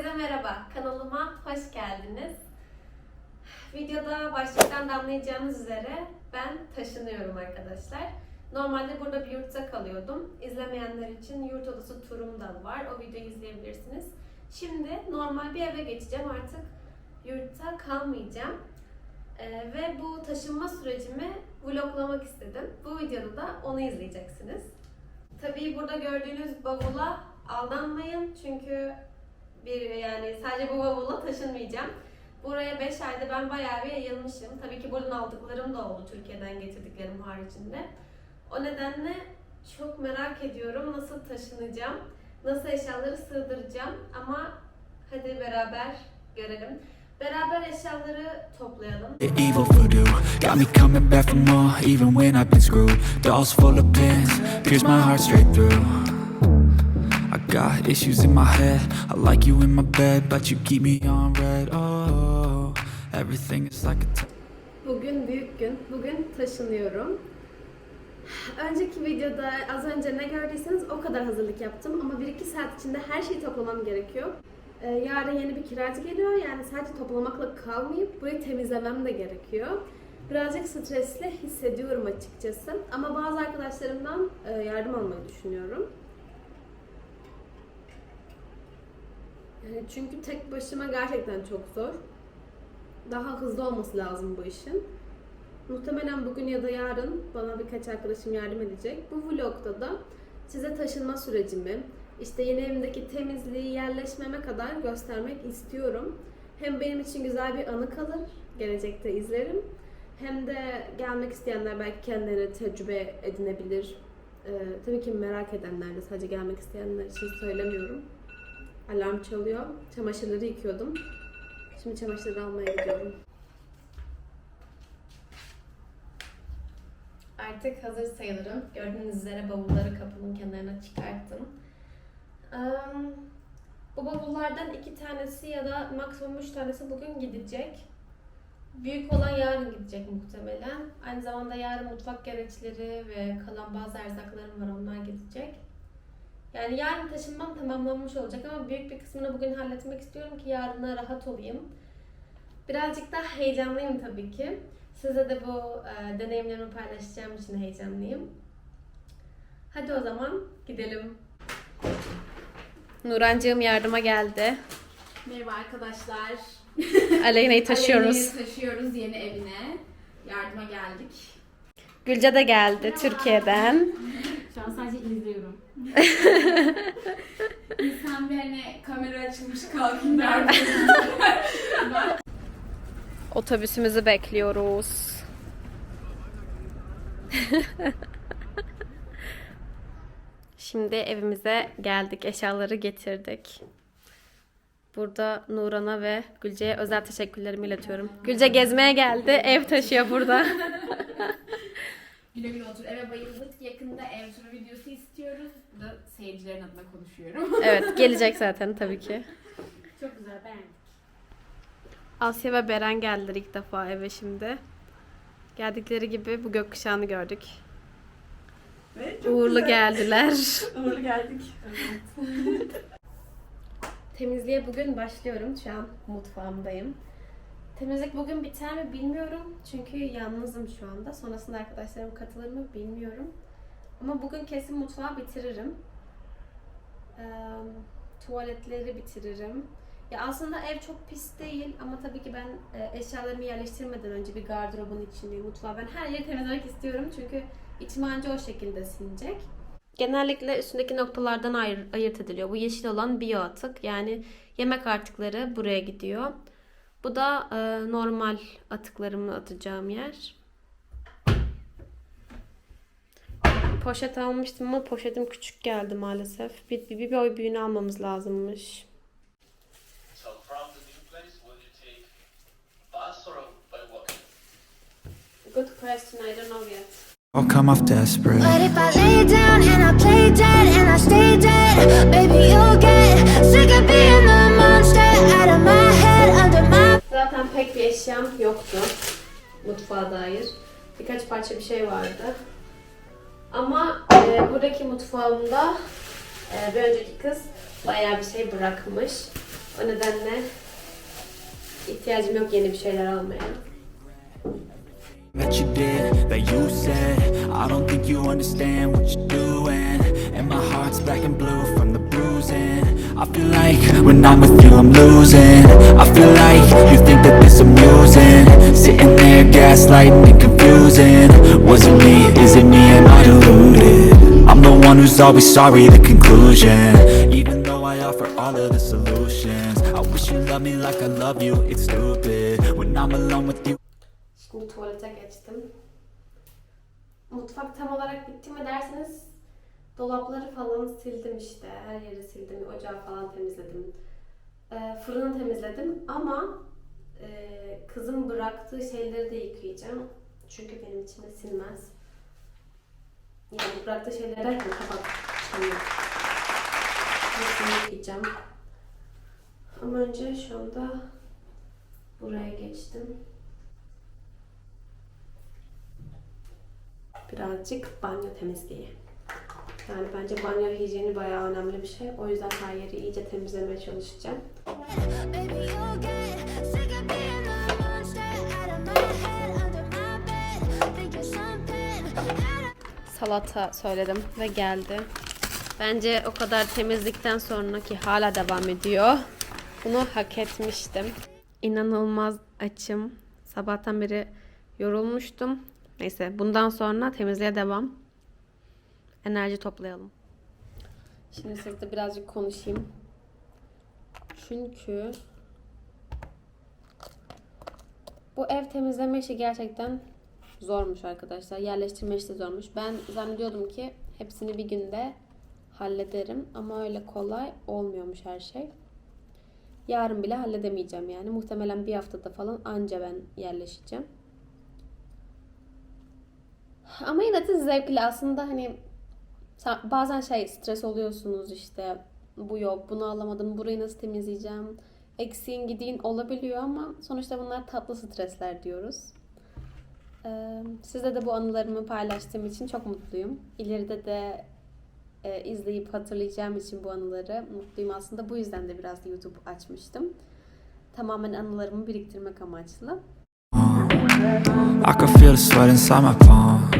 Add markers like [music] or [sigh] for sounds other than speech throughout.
Herkese merhaba, kanalıma hoş geldiniz. Videoda başlıktan da anlayacağınız üzere ben taşınıyorum arkadaşlar. Normalde burada bir yurtta kalıyordum. İzlemeyenler için yurt odası turum da var. O videoyu izleyebilirsiniz. Şimdi normal bir eve geçeceğim. Artık yurtta kalmayacağım. Ee, ve bu taşınma sürecimi vloglamak istedim. Bu videoda da onu izleyeceksiniz. Tabii burada gördüğünüz bavula aldanmayın. Çünkü bir yani sadece bu bavulla taşınmayacağım. Buraya 5 ayda ben bayağı bir yayılmışım. Tabii ki buradan aldıklarım da oldu Türkiye'den getirdiklerim haricinde. O nedenle çok merak ediyorum nasıl taşınacağım, nasıl eşyaları sığdıracağım ama hadi beraber görelim. Beraber eşyaları toplayalım. Got issues in my head. I like you in my bed, but you keep me on red. Oh, everything is like a. Bugün büyük gün. Bugün taşınıyorum. Önceki videoda az önce ne gördüyseniz o kadar hazırlık yaptım ama 1-2 saat içinde her şeyi toplamam gerekiyor. Ee, yarın yeni bir kiracı geliyor yani sadece toplamakla kalmayıp burayı temizlemem de gerekiyor. Birazcık stresli hissediyorum açıkçası ama bazı arkadaşlarımdan e, yardım almayı düşünüyorum. Yani çünkü tek başıma gerçekten çok zor. Daha hızlı olması lazım bu işin. Muhtemelen bugün ya da yarın bana birkaç arkadaşım yardım edecek. Bu vlogda da size taşınma sürecimi, işte yeni evimdeki temizliği, yerleşmeme kadar göstermek istiyorum. Hem benim için güzel bir anı kalır, gelecekte izlerim. Hem de gelmek isteyenler belki kendileri tecrübe edinebilir. Ee, tabii ki merak edenler de sadece gelmek isteyenler için söylemiyorum. Alarm çalıyor. Çamaşırları yıkıyordum. Şimdi çamaşırları almaya gidiyorum. Artık hazır sayılırım. Gördüğünüz üzere bavulları kapının kenarına çıkarttım. Am, bu bavullardan iki tanesi ya da maksimum üç tanesi bugün gidecek. Büyük olan yarın gidecek muhtemelen. Aynı zamanda yarın mutfak gereçleri ve kalan bazı erzaklarım var onlar gidecek. Yani yarın taşınmam tamamlanmış olacak ama büyük bir kısmını bugün halletmek istiyorum ki yarına rahat olayım. Birazcık daha heyecanlıyım tabii ki. Size de bu e, deneyimlerimi paylaşacağım için heyecanlıyım. Hadi o zaman gidelim. Nurancığım yardıma geldi. Merhaba arkadaşlar. [laughs] Aleyna'yı taşıyoruz. Aleyna'yı taşıyoruz yeni evine. Yardıma geldik. Gülce de geldi Türkiye'den. [laughs] Şu an sadece izliyorum. İnsan bir hani kamera açılmış kalkın der. Otobüsümüzü bekliyoruz. Şimdi evimize geldik. Eşyaları getirdik. Burada Nuran'a ve Gülce'ye özel teşekkürlerimi iletiyorum. Gülce gezmeye geldi. Ev taşıyor burada. güle güle otur. Eve bayıldık. Yakında ev turu videosu istiyoruz. Bu da seyircilerin adına konuşuyorum. [laughs] evet gelecek zaten tabii ki. Çok güzel beğendik. Asya ve Beren geldiler ilk defa eve şimdi. Geldikleri gibi bu gökkuşağını gördük. Uğurlu geldiler. [laughs] Uğurlu geldik. [laughs] Temizliğe bugün başlıyorum. Şu an mutfağımdayım. Temizlik bugün biter mi bilmiyorum. Çünkü yalnızım şu anda. Sonrasında arkadaşlarım katılır mı bilmiyorum. Ama bugün kesin mutfağı bitiririm. Ee, tuvaletleri bitiririm. Ya aslında ev çok pis değil ama tabii ki ben eşyalarımı yerleştirmeden önce bir gardırobun içini, mutfağı ben her yeri temizlemek istiyorum çünkü içim anca o şekilde sinecek. Genellikle üstündeki noktalardan ayır, ayırt ediliyor. Bu yeşil olan biyo atık. Yani yemek artıkları buraya gidiyor. Bu da e, normal atıklarımı atacağım yer. Poşet almıştım ama poşetim küçük geldi maalesef. Bir, bir, bir boy büyüğünü almamız lazımmış. Good question, I don't know yet. I'll come off desperate. But if I lay down and I play dead and I stay dead, baby, you'll get sick of being the monster out of my head, under my Zaten pek bir eşyam yoktu mutfağa dair. Birkaç parça bir şey vardı. Ama e, buradaki mutfağımda e, bir önceki kız bayağı bir şey bırakmış. O nedenle ihtiyacım yok yeni bir şeyler almaya. that you did, that you said I don't think you understand what you're doing And my heart's black and blue from I feel like when I'm with you I'm losing. I feel like you think that this amusing. Sitting there gaslighting and confusing. Was it me, is it me, am I deluded? I'm the one who's always sorry, the conclusion. Even though I offer all of the solutions. I wish you loved me like I love you, it's stupid. When I'm alone with you. Mutfak tam olarak bitti mi dolapları falan sildim işte. Her yeri sildim. Ocağı falan temizledim. Ee, fırını temizledim ama e, kızım bıraktığı şeyleri de yıkayacağım. Çünkü benim içime sinmez. Yani bıraktığı şeyleri derken kapat. Hepsini yıkayacağım. Ama önce şu anda buraya geçtim. birazcık banyo temizliği. Yani bence banyo hijyeni bayağı önemli bir şey. O yüzden her yeri iyice temizlemeye çalışacağım. Salata söyledim ve geldi. Bence o kadar temizlikten sonra ki hala devam ediyor. Bunu hak etmiştim. İnanılmaz açım. Sabahtan beri yorulmuştum. Neyse bundan sonra temizliğe devam. Enerji toplayalım. Şimdi sizle birazcık konuşayım. Çünkü bu ev temizleme işi gerçekten zormuş arkadaşlar. Yerleştirme işi de zormuş. Ben zannediyordum ki hepsini bir günde hallederim ama öyle kolay olmuyormuş her şey. Yarın bile halledemeyeceğim yani. Muhtemelen bir haftada falan anca ben yerleşeceğim. Ama yine de zevkli aslında hani bazen şey stres oluyorsunuz işte bu yok bunu alamadım burayı nasıl temizleyeceğim eksiğin gidiğin olabiliyor ama sonuçta bunlar tatlı stresler diyoruz. Ee, Sizle de bu anılarımı paylaştığım için çok mutluyum. İleride de e, izleyip hatırlayacağım için bu anıları mutluyum aslında. Bu yüzden de biraz YouTube açmıştım. Tamamen anılarımı biriktirmek amaçlı. I can feel the sweat inside my palms.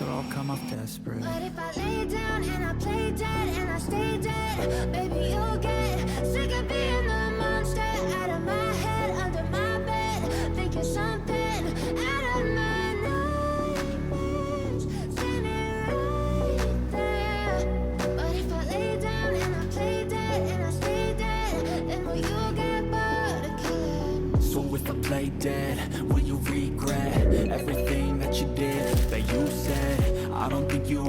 or I'll come off desperate. But if I lay down and I play dead and I stay dead, baby, you'll get sick of being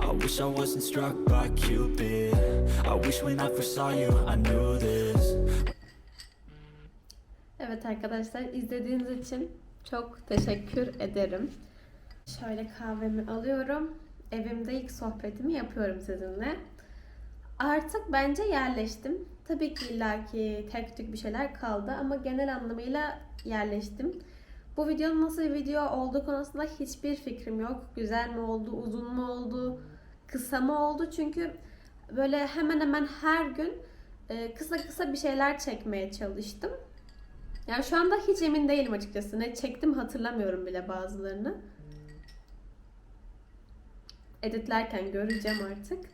I wish I wasn't struck by Cupid. I wish when I first saw you, I knew this. Evet arkadaşlar izlediğiniz için çok teşekkür ederim. Şöyle kahvemi alıyorum. Evimde ilk sohbetimi yapıyorum sizinle. Artık bence yerleştim. Tabii ki illaki tek tük bir şeyler kaldı ama genel anlamıyla yerleştim. Bu videonun nasıl bir video olduğu konusunda hiçbir fikrim yok. Güzel mi oldu, uzun mu oldu, kısa mı oldu? Çünkü böyle hemen hemen her gün e, kısa kısa bir şeyler çekmeye çalıştım. Yani şu anda hiç emin değilim açıkçası. Ne çektim hatırlamıyorum bile bazılarını. Editlerken göreceğim artık.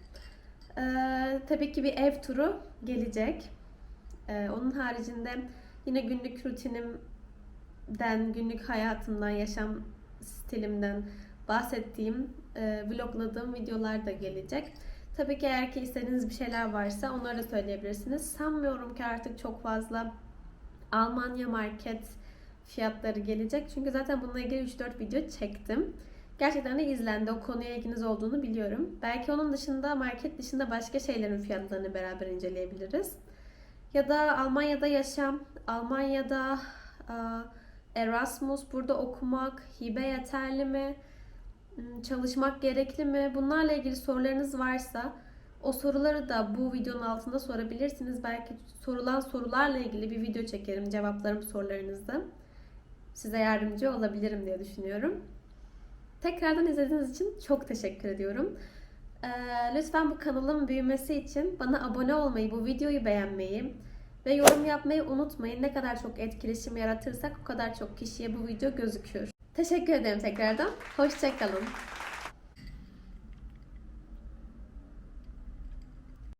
Ee, tabii ki bir ev turu gelecek. Ee, onun haricinde Yine günlük rutinimden, günlük hayatımdan, yaşam stilimden bahsettiğim, e, vlogladığım videolar da gelecek. Tabii ki eğer ki istediğiniz bir şeyler varsa onları da söyleyebilirsiniz. Sanmıyorum ki artık çok fazla Almanya market fiyatları gelecek. Çünkü zaten bununla ilgili 3-4 video çektim. Gerçekten de izlendi. O konuya ilginiz olduğunu biliyorum. Belki onun dışında market dışında başka şeylerin fiyatlarını beraber inceleyebiliriz. Ya da Almanya'da yaşam, Almanya'da aa, Erasmus, burada okumak, hibe yeterli mi? Hmm, Çalışmak gerekli mi? Bunlarla ilgili sorularınız varsa o soruları da bu videonun altında sorabilirsiniz. Belki sorulan sorularla ilgili bir video çekerim. Cevaplarım sorularınızı. Size yardımcı olabilirim diye düşünüyorum. Tekrardan izlediğiniz için çok teşekkür ediyorum. Ee, lütfen bu kanalın büyümesi için bana abone olmayı, bu videoyu beğenmeyi ve yorum yapmayı unutmayın. Ne kadar çok etkileşim yaratırsak o kadar çok kişiye bu video gözüküyor. Teşekkür ederim tekrardan. Hoşçakalın.